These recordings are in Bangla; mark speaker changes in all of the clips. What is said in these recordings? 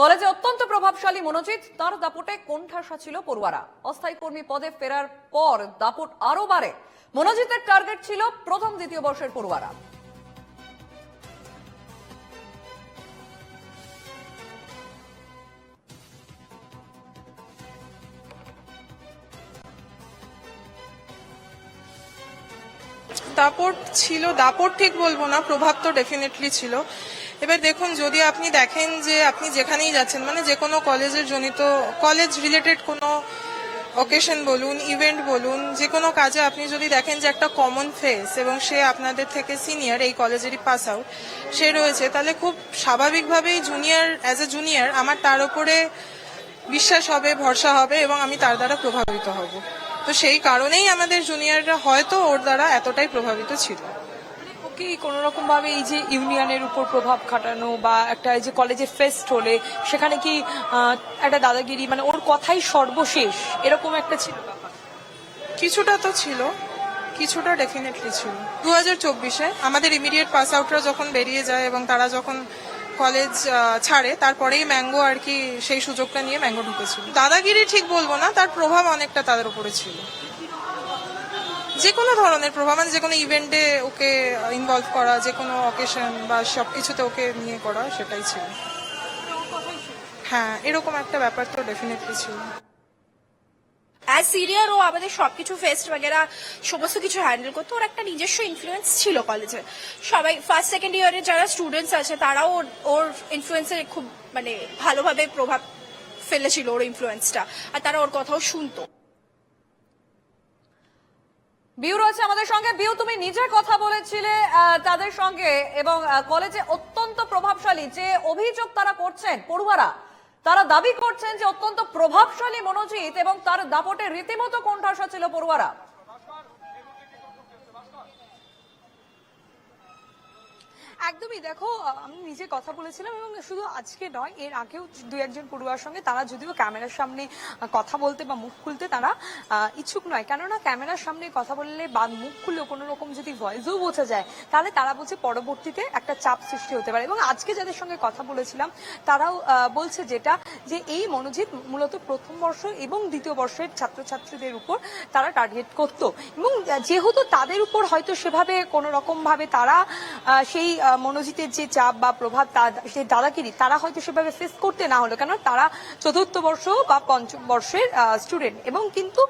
Speaker 1: কলেজে অত্যন্ত প্রভাবশালী মনোজিৎ, তার দাপটে কোণঠাসা ছিল পড়ুয়ারা। অস্থায়ী কর্মী পদে ফেরার পর দাপট আরও বাড়ে। মনোজিতের টার্গেট ছিল প্রথম দ্বিতীয় বর্ষের পড়ুয়ারা।
Speaker 2: দাপট ছিল, দাপট ঠিক বলব না, প্রভাব তো ডেফিনেটলি ছিল। এবার দেখুন, যদি আপনি দেখেন যে আপনি যেখানেই যাচ্ছেন মানে যে কোনো কলেজের জনিত, কলেজ রিলেটেড কোনো অকেশন বলুন ইভেন্ট বলুন, যে কোনো কাজে আপনি যদি দেখেন যে একটা কমন ফেস এবং সে আপনাদের থেকে সিনিয়র এই কলেজেরই পাস আউট সে রয়েছে, তাহলে খুব স্বাভাবিকভাবেই জুনিয়র অ্যাজ এ জুনিয়র আমার তার উপরে বিশ্বাস হবে, ভরসা হবে এবং আমি তার দ্বারা প্রভাবিত হব। তো সেই কারণেই আমাদের জুনিয়ররা হয়তো ওর দ্বারা এতটাই প্রভাবিত ছিল।
Speaker 3: কি কোন রকম ভাবে এই যে ইউনিয়নের উপর প্রভাব খাটানো বা একটা এই যে কলেজে ফেস্ট হলে সেখানে কি একটা দাদাগিরি মানে ওর কথাই সর্বশেষ, এরকম একটা ছিল?
Speaker 2: কিছুটা তো ছিল, কিছুটা ডেফিনেটলি ছিল। দু হাজার চব্বিশে আমাদের ইমিডিয়েট পাস আউটরা যখন বেরিয়ে যায় এবং তারা যখন কলেজ ছাড়ে, তারপরেই ম্যাঙ্গো আর কি সেই সুযোগটা নিয়ে ম্যাঙ্গো ঢুকেছিল। দাদাগিরি ঠিক বলব না, তার প্রভাব অনেকটা তাদের উপরে ছিল। যে কোনো ধরনের প্রভাব মানে যে কোনো ইভেন্টে ওকে ইনভলভ করা যে কোনো অকেশন বা সব কিছুতে ওকে নিয়ে করা, সেটাই ছিল। হ্যাঁ এরকম একটা ব্যাপার তো ডেফিনেটলি ছিল।
Speaker 4: অ্যাজ সিনিয়র ও আমাদের সবকিছু ফেস্ট বাগেরা, সমস্ত কিছু হ্যান্ডেল করতো, ওর একটা নিজস্ব ইনফ্লুয়েন্স ছিল কলেজে সবাই ফার্স্ট সেকেন্ড ইয়ারের যারা স্টুডেন্টস আছে, তারাও ওর ইনফ্লুয়েন্সের খুব মানে ভালোভাবে প্রভাব ফেলেছিল, ওর ইনফ্লুয়েন্সটা আর তারা ওর কথাও শুনতো।
Speaker 1: বিউ রয়েছে আমাদের সঙ্গে। বিউ, তুমি নিজে কথা বলেছিলে তাদের সঙ্গে, এবং কলেজে অত্যন্ত প্রভাবশালী যে অভিযোগ তারা করছেন, পড়ুয়ারা, তারা দাবি করছেন যে অত্যন্ত প্রভাবশালী মনোজিৎ এবং তার দাপটে রীতিমতো কণ্ঠাসা ছিল পড়ুয়ারা।
Speaker 3: একদমই দেখো, আমি নিজে কথা বলেছিলাম এবং শুধু আজকে নয়, এর আগেও দু একজন পড়ুয়ার সঙ্গে তারা যদিও ক্যামেরার সামনে কথা বলতে বা মুখ খুলতে তারা ইচ্ছুক নয়। কেননা ক্যামেরার সামনে কথা বললে বা মুখ খুললেও কোনো রকম যদি ভয়েসও বোঝা যায়, তাহলে তারা বলছে পরবর্তীতে একটা চাপ সৃষ্টি হতে পারে। এবং আজকে যাদের সঙ্গে কথা বলেছিলাম, তারাও বলছে যেটা, যে এই মনোজিৎ মূলত প্রথম বর্ষ এবং দ্বিতীয় বর্ষের ছাত্রছাত্রীদের উপর তারা টার্গেট করত। এবং যেহেতু তাদের উপর হয়তো সেভাবে কোনো রকম ভাবে তারা সেই মনোজিতের যে চাপ বা প্রভাব সেই দাদাগিরি, তারা হয়তো সেভাবে ফেস করতে না হলো কেন তারা চতুর্থ বর্ষ বা পঞ্চম বর্ষের স্টুডেন্ট এবং কিন্তু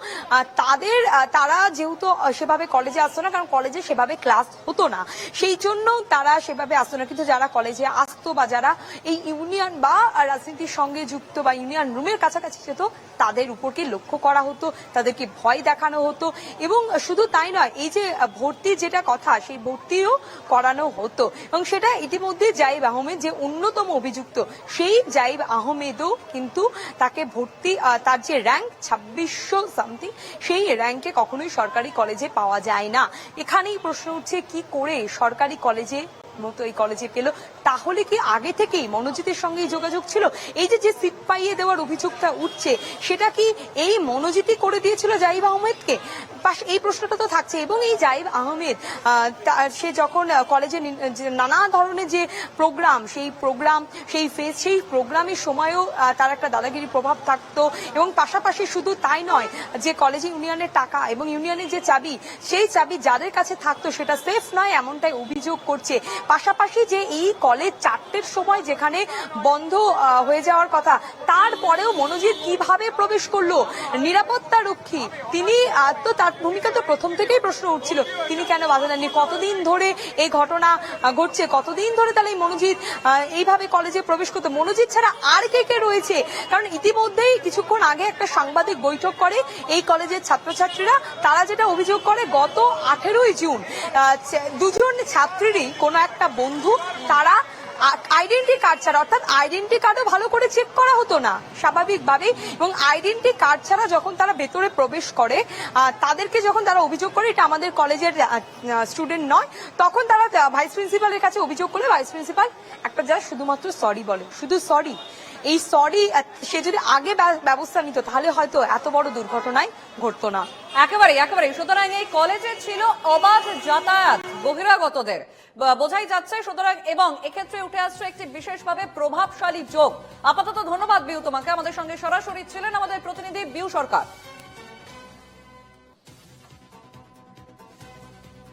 Speaker 3: তাদের তারা যেহেতু সেভাবে কলেজে আসতো না, কারণ কলেজে সেভাবে ক্লাস হতো না, সেই জন্য তারা সেভাবে আসতো না। কিন্তু যারা কলেজে আসতো বা যারা এই ইউনিয়ন বা রাজনীতির সঙ্গে যুক্ত বা ইউনিয়ন রুমের কাছাকাছি যেত, তাদের উপরকে লক্ষ্য করা হতো, তাদেরকে ভয় দেখানো হতো। এবং শুধু তাই নয়, এই যে ভর্তি যেটা কথা, সেই ভর্তিও করানো হতো। এবং সেটা ইতিমধ্যে জাইব আহমেদ, যে অন্যতম অভিযুক্ত, সেই জাইব আহমেদও কিন্তু তাকে ভর্তি তার যে র্যাঙ্ক ছাব্বিশশো সামথিং সেই র্যাঙ্কে কখনোই সরকারি কলেজে পাওয়া যায় না। এখানেই প্রশ্ন উঠছে, কি করে সরকারি কলেজে মতো এই কলেজে পেল? তাহলে কি আগে থেকেই মনোজিতের সঙ্গে যোগাযোগ ছিল? এই যে যে সিট পাইয়ে দেওয়ার অভিযোগটা উঠছে সেটা কি এই মনোজিতই করে দিয়েছিল জাইব আহমেদকে? এই প্রশ্নটা তো থাকছে। এবং এই জাইব আহমেদ আহ, সে যখন কলেজে নানা ধরনের যে প্রোগ্রাম সেই প্রোগ্রাম সেই ফেস সেই প্রোগ্রামের সময়ও তার একটা দাদাগিরি প্রভাব থাকতো। এবং পাশাপাশি শুধু তাই নয় যে কলেজে ইউনিয়নের টাকা এবং ইউনিয়নের যে চাবি সেই চাবি যাদের কাছে থাকতো সেটা সেফ নয় এমনটাই অভিযোগ করছে। পাশাপাশি যে এই কলেজ চারটের সময় যেখানে বন্ধ হয়ে যাওয়ার কথা। তারপরেও মনোজিৎ কীভাবে প্রবেশ করল? নিরাপত্তা রক্ষী। তিনি তো তার ভূমিকা তো প্রথম থেকেই প্রশ্ন উঠছিল। তিনি কেন বাধা দেননি? কতদিন ধরে এই ঘটনা ঘটছে? কতদিন ধরে তাহলে মনোজিৎ এইভাবে কলেজে প্রবেশ করতো? মনোজিৎ ছাড়া আর কে কে রয়েছে? কারণ ইতিমধ্যেই কিছুক্ষণ আগে একটা সাংবাদিক বৈঠক করে এই কলেজের ছাত্রছাত্রীরা। তারা যেটা অভিযোগ করে, গত আঠেরোই জুন দুজন ছাত্রীরই কোনো একটা বন্ধু তারা আইডেন্টি কার্ড ছাড়া, অর্থাৎ আইডেন্টি কার্ডও ভালো করে চেক করা হতো না, স্বাভাবিকভাবেই। এবং আইডেন্টি কার্ড ছাড়া যখন তারা ভেতরে প্রবেশ করে তাদেরকে যখন তারা অভিযোগ করে, এটা আমাদের কলেজের স্টুডেন্ট নয়, তখন তারা ভাইস প্রিন্সিপালের কাছে অভিযোগ করলে ভাইস প্রিন্সিপাল একটা যা শুধুমাত্র সরি বলে। শুধু সরি এই সরি সে যদি আগে ব্যবস্থা নিত, তাহলে হয়তো এত বড় দুর্ঘটনায় ঘটতো না।
Speaker 1: একেবারে একেবারে সুতরাং এই কলেজে ছিল অবাধ যাতায়াত, বহিরাগতদের। বোঝাই যাচ্ছে সুতরাং এবং এক্ষেত্রে উঠে আসছে একটি বিশেষভাবে প্রভাবশালী যোগ। আপাতত ধন্যবাদ বিউ তোমাকে। আমাদের সঙ্গে সরাসরি ছিলেন আমাদের প্রতিনিধি বিউ সরকার।